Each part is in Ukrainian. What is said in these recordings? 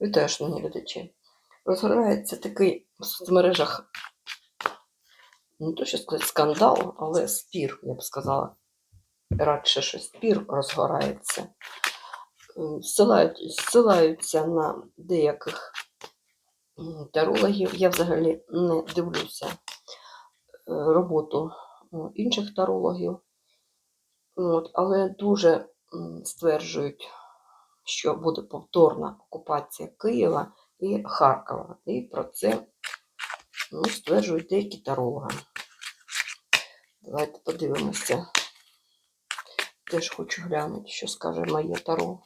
Вітаю, шановні глядачі. Розгорається такий в соцмережах, не то що сказати скандал, але спір, я б сказала. Радше, що спір розгорається. Зсилають, зсилаються на деяких тарологів. Я взагалі не дивлюся е, роботу інших тарологів. От, але дуже стверджують, що буде повторна окупація Києва і Харкова. І про це ну, стверджують деякі тарологи. Давайте подивимося. Теж хочу глянути, що скаже моє таро.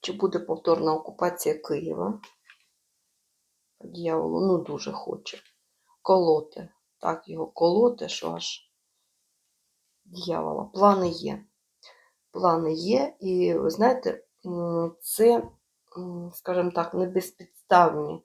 Чи буде повторна окупація Києва? Дьяволу ну дуже хоче. Колоти. Так його колоти, що аж дьявола. Плани є. Плани є, і ви знаєте, це, скажімо так, не безпідставні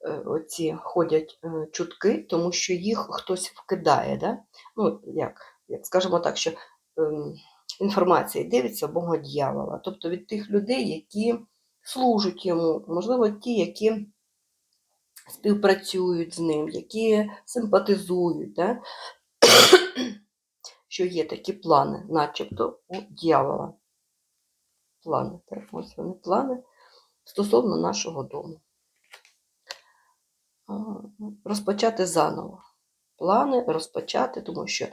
е, оці ходять е, чутки, тому що їх хтось вкидає. Да? Ну, як, як скажімо так, що ем, інформація дивиться Бога дьявола, тобто від тих людей, які служать йому, можливо, ті, які співпрацюють з ним, які симпатизують, да? Що є такі плани, начебто у дьявола. Плани, ось плани стосовно нашого дому. Розпочати заново. Плани розпочати, тому що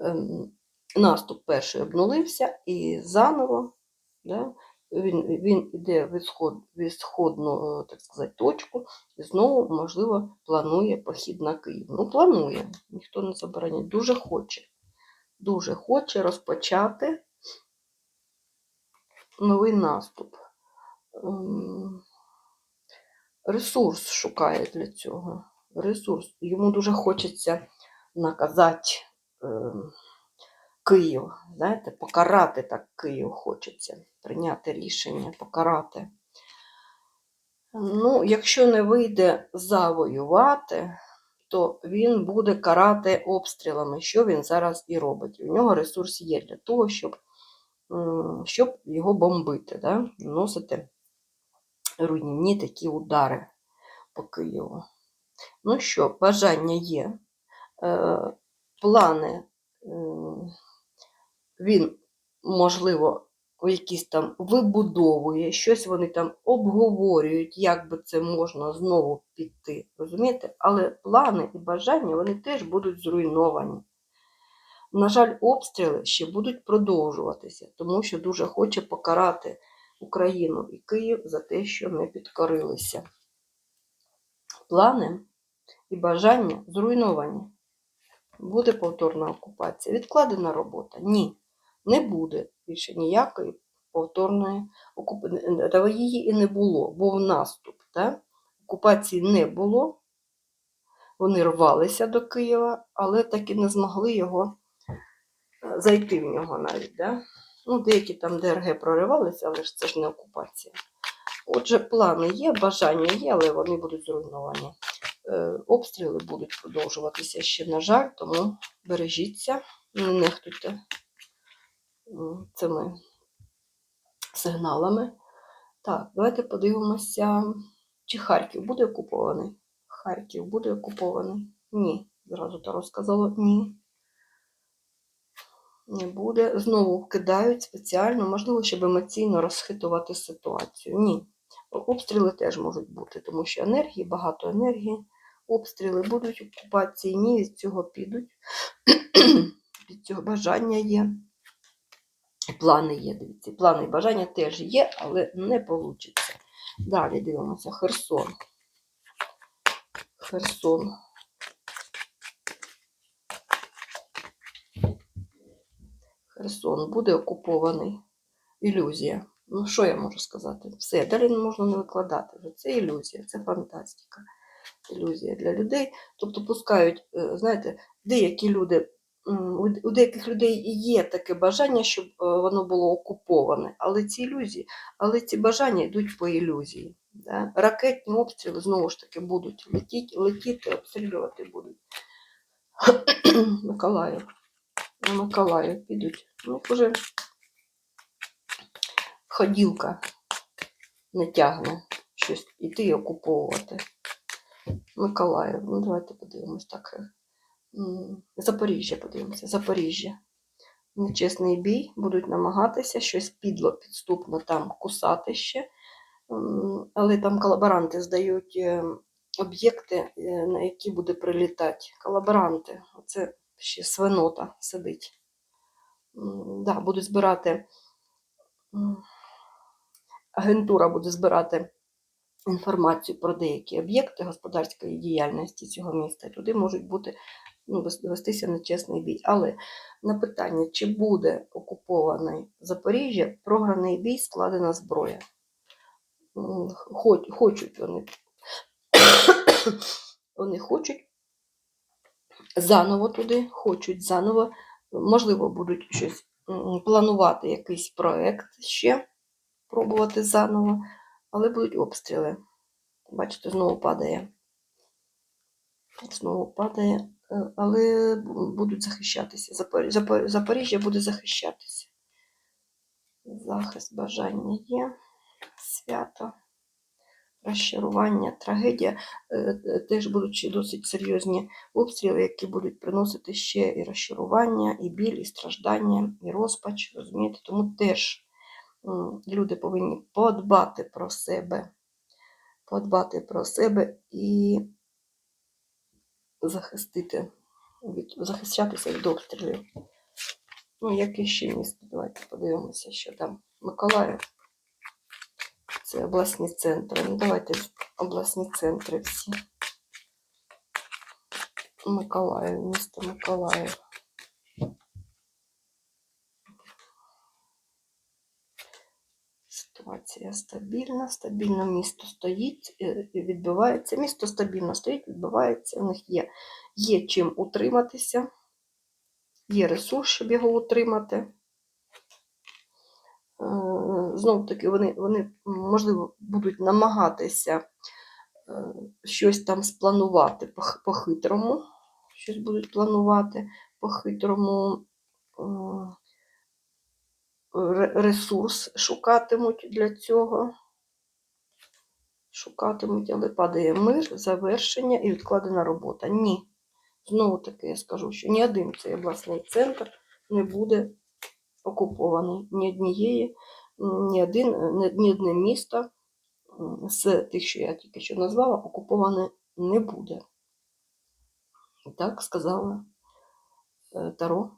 ем, наступ перший обнулився і заново да, він, він йде в, ісход, в ісходну, е, так сказати, точку і знову, можливо, планує похід на Київ. Ну, планує, ніхто не забороняє, дуже хоче. Дуже хоче розпочати новий наступ. Ем, Ресурс шукає для цього. Ресурс. Йому дуже хочеться наказати ем, Київ, знаєте, покарати так Київ хочеться, прийняти рішення, покарати. Ну, якщо не вийде завоювати, то він буде карати обстрілами, що він зараз і робить. У нього ресурс є для того, щоб, щоб його бомбити, да? наносити руйнівні такі удари по Києву. Ну що, бажання є, е, плани м, він, можливо, якісь там вибудовує, щось вони там обговорюють, як би це можна знову піти. Розумієте? Але плани і бажання вони теж будуть зруйновані. На жаль, обстріли ще будуть продовжуватися, тому що дуже хоче покарати Україну і Київ за те, що не підкорилися. Плани і бажання зруйновані. Буде повторна окупація. Відкладена робота? Ні, не буде більше ніякої повторної окупації. Та її і не було, був наступ. Так? Окупації не було. Вони рвалися до Києва, але так і не змогли його е, зайти в нього навіть. Да? Ну, деякі там ДРГ проривалися, але ж це ж не окупація. Отже, плани є, бажання є, але вони будуть зруйновані. Е, Обстріли будуть продовжуватися ще, на жаль, тому бережіться, не нехтуйте цими сигналами. Так, давайте подивимося, чи Харків буде окупований. Харків буде окупований? Ні. Зразу Таро сказала ні. Не буде. Знову вкидають спеціально, можливо, щоб емоційно розхитувати ситуацію. Ні. Обстріли теж можуть бути, тому що енергії, багато енергії. Обстріли будуть окупації, ні, від цього підуть. від цього бажання є. Плани є, дивіться. Плани і бажання теж є, але не вийде. Далі дивимося. Херсон. Херсон. Херсон буде окупований. Ілюзія. Ну, що я можу сказати? Все, далі не можна не викладати. Це ілюзія, це фантастика. Ілюзія для людей. Тобто пускають, е, знаєте, деякі люди, у- деяких людей є таке бажання, щоб е, воно було окуповане, але ці ілюзії, але ці бажання йдуть по ілюзії. Да? Ракетні обстріли знову ж таки будуть летіти, летіти, обстрілювати будуть. Миколаїв. На Миколаїв підуть. Ну, вже ходілка. не тягне щось іти і окуповувати. Миколаїв, ну давайте подивимось так. Запоріжжя подивимося. Запоріжжя. Нечесний бій, будуть намагатися щось підло, підступно там кусати ще. Але там колаборанти здають е, об'єкти, е, на які буде прилітати. Колаборанти. Оце ще свинота сидить. Да, будуть збирати. Агентура буде збирати інформацію про деякі об'єкти господарської діяльності цього міста. Туди можуть бути ну, вес- вестися нечесний бій. Але на питання, чи буде окупований Запоріжжя, програний бій, складена зброя. Хоч, хочуть вони. вони хочуть заново туди, хочуть заново, можливо, будуть щось планувати якийсь проект ще, пробувати заново, але будуть обстріли. Бачите, знову падає. Знову падає, але будуть захищатися. Запор- Запор- Запоріжжя буде захищатися. Захист бажання є, свято, розчарування, трагедія. Е, е, Теж будуть досить серйозні обстріли, які будуть приносити ще і розчарування, і біль, і страждання, і розпач. Розумієте? Тому теж люди повинні подбати про себе, подбати про себе і захистити, від, захищатися від обстрілів. Ну, яке ще місто? Давайте подивимося, що там. Миколаїв. Це обласні центри. Ну, давайте обласні центри всі. Миколаїв, місто Миколаїв. Ситуація стабільна, стабільно місто стоїть, е, і відбувається. Місто стабільно стоїть, відбувається. У них є, є чим утриматися, є ресурс, щоб його утримати. Знову таки, вони, вони, можливо, будуть намагатися е, щось там спланувати по-хитрому. Щось будуть планувати по-хитрому. Ре- Ресурс шукатимуть для цього. Шукатимуть, але падає мир, завершення і відкладена робота. Ні. Знову таки я скажу, що ні один цей обласний центр не буде окупований. Ні однієї, ні, один, ні одне місто з тих, що я тільки що назвала, окуповане не буде. Так сказала е, Таро.